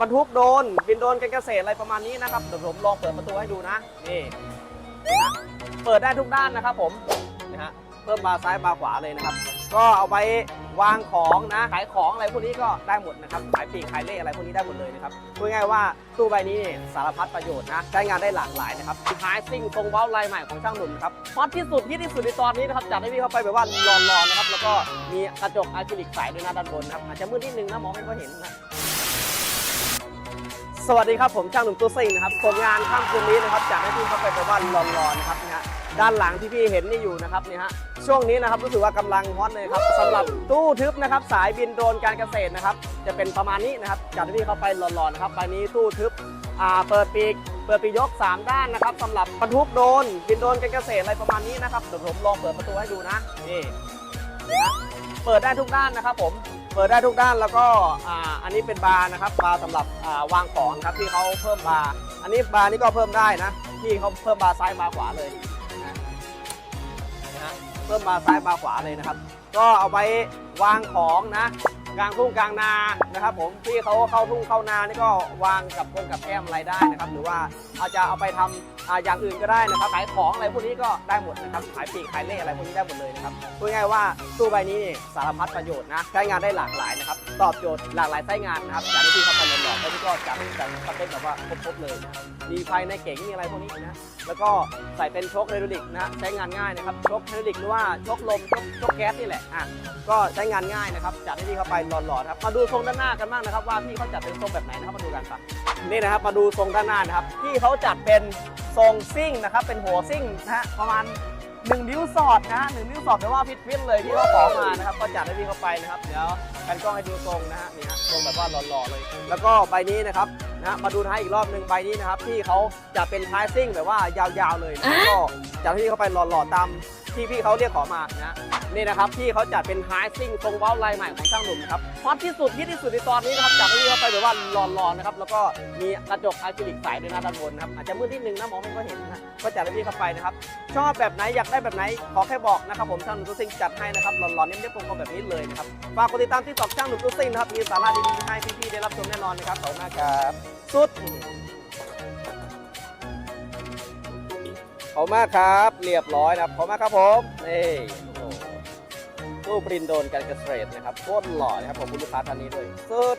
บรรทุกโดนบินโดนการเกษตรอะไรประมาณนี้นะครับเดี๋ยวผมลองเปิดประตูให้ดูนะนี่เปิดได้ทุกด้านนะครับผมนะฮะเพิ่มบาร์ซ้ายบาร์ขวาเลยนะครับ ก็เอาไว้วางของนะขายของอะไรพวกนี้ก็ได้หมดนะครับขายปีกขายเล่อะไรพวกนี้ได้หมดเลยนะครับพูดง่ายๆว่าตู้ใบนี้สารพัดประโยชน์นะใช้งานได้หลากหลายนะครับท้ายซิ่งทรงเว้าลายใหม่ของช่างหนุ่มนครับฮอตที่สุดฮิตที่สุดในตอนนี้นะครับจัดให้พี่เข้าไปแบบว่าร้อนๆนะครับแล้วก็มีกระจกอะคริลิกใสด้วยนะด้านบนครับอาจจะมืดนิดนึงนะมองไม่ค่อยเห็นนะ สวัสดีครับผมช่างหนุ่มตัวซิ่งนะครับผลงานค่ำคืนนี้นะครับจากให้พี่เขาไปแบบว่าร้อนๆนะครับนะฮะด้านหลังที่พี่เห็นนี่อยู่นะครับนี่ฮะช่วงนี้นะครับรู้สึกว่ากำลังฮอตเลยครับสำหรับตู้ทึบนะครับสายบินโดรนการเกษตรนะครับจะเป็นประมาณนี้นะครับจากที่พี่เขาไปร้อนๆนะครับใบนี้ตู้ทึบอ่าเปิดปีกเปิดปีกยก 3 ด้านนะครับสำหรับบรรทุกโดรนบินโดรนการเกษตรอะไรประมาณนี้นะครับเดี๋ยวผมลองเปิดประตูให้ดูนะนี่นะเปิดได้ทุกด้านนะครับผม เปิดได้ทุกด้านแล้วก็อ่าอันนี้เป็นบาร์นะครับบาร์สำหรับอ่าวางของครับที่เขาเพิ่มบาร์อันนี้บาร์นี่ก็เพิ่มได้นะที่เขาเพิ่มบาร์ซ้ายบาร์ขวาเลยนะนะฮะเพิ่มบาร์ซ้ายบาร์ขวาเลยนะครับ ก็เอาไว้วางของนะ กลางทุ่งกลางนานะครับ ผมที่เขาเข้าทุ่งเข้านานี่ก็วางกับพงกับแก้มอะไรได้นะครับ หรือว่าอาจจะเอาไปทำอ่าอย่างอื่นก็ได้นะครับขายของอะไรพวกนี้ก็ได้หมดนะครับขายปลีกขายเล่อะไรพวกนี้ได้หมดเลยนะครับพูดง่ายๆว่าตู้ใบนี้นี่สารพัดประโยชน์นะใช้งานได้หลากหลายนะครับตอบโจทย์หลากหลายไส้งานนะครับจากที่เขาไปหลอกแล้วพี่ก็จัดจัดสเปคแบบว่าครบๆเลยนะมีภายในเก๋งมีอะไรพวกนี้นะแล้วก็ใส่เป็นโชคไฮดรอลิกนะใช้งานง่ายนะครับโชคไฮดรอลิกหรือว่าโชคลมโชคโชคแก๊สนี่แหละอะก็ใช้งานง่ายนะครับจัดให้พี่เข้าไปหล่อๆครับมาดูทรงด้านหน้ากันบ้างนะครับ ว่าพี่เขาจัดเป็นทรงแบบไหนนะครับมาดูกันครับนี่นะครับมาดูทรงด้านหน้านะครับพี่เขาจัดเป็นทรงซิ่งนะครับเป็นหัวซิ่งนะฮะประมาณหนึ่งนิ้วสอดนะฮะหนึ่งนิ้วสอดแปลว่าพิทพิทเลยที่เขาขอมานะครับก็จัดให้พี่เขาไปนะครับเดี๋ยวกันกล้องให้ดูทรงนะฮะนี่ฮะทรงแบบว่าหล่อๆเลย แล้วก็ใบนี้นะครับนะมาดูท้ายอีกรอบหนึ่งใบนี้นะครับที่เขาจะเป็นท้ายซิ่งแบบว่ายาวๆเลยนะก็จัดให้พี่เขาไปหล่อๆตาม ที่พี่เขาเรียกขอมานะนี่นะครับพี่เขาจัดเป็นท้ายซิ่งทรงเว้าลายใหม่ของช่างหนุ่มนครับฮอตที่สุดฮิตที่สุดในตอนนี้นะครับจัดให้พี่เขาไปแบบว่าหล่อๆนะครับแล้วก็มีกระจกอะคริลิกใสด้วยนะด้านบนนะครับอาจจะมืดนิดนึงนะมองไม่ค่อยเห็นนะก็จัดให้พี่เข้าไปนะครับชอบแบบไหนอยากได้แบบไหนขอแค่บอกนะครับผมช่างหนุ่มตู้ซิ่งจัดให้นะครับหล่อๆเน้นๆคมๆแบบนี้เลยนะครับฝากกดติดตามที่ตอกช่างหนุ่มตู้ซิ่งนะครับมีสาระดีๆให้พี่ๆได้รับชมแน่นอนนะครับขอบคุณมากครับสุด อบคุณมากครับ เรียบร้อยนะครับขอบคุณมากครับผมนี่ตู้ปรินโดนการเกษตรนะครับโคตรหล่อนะครับผมคุณลูกค้าท่านนี้ด้วยสุด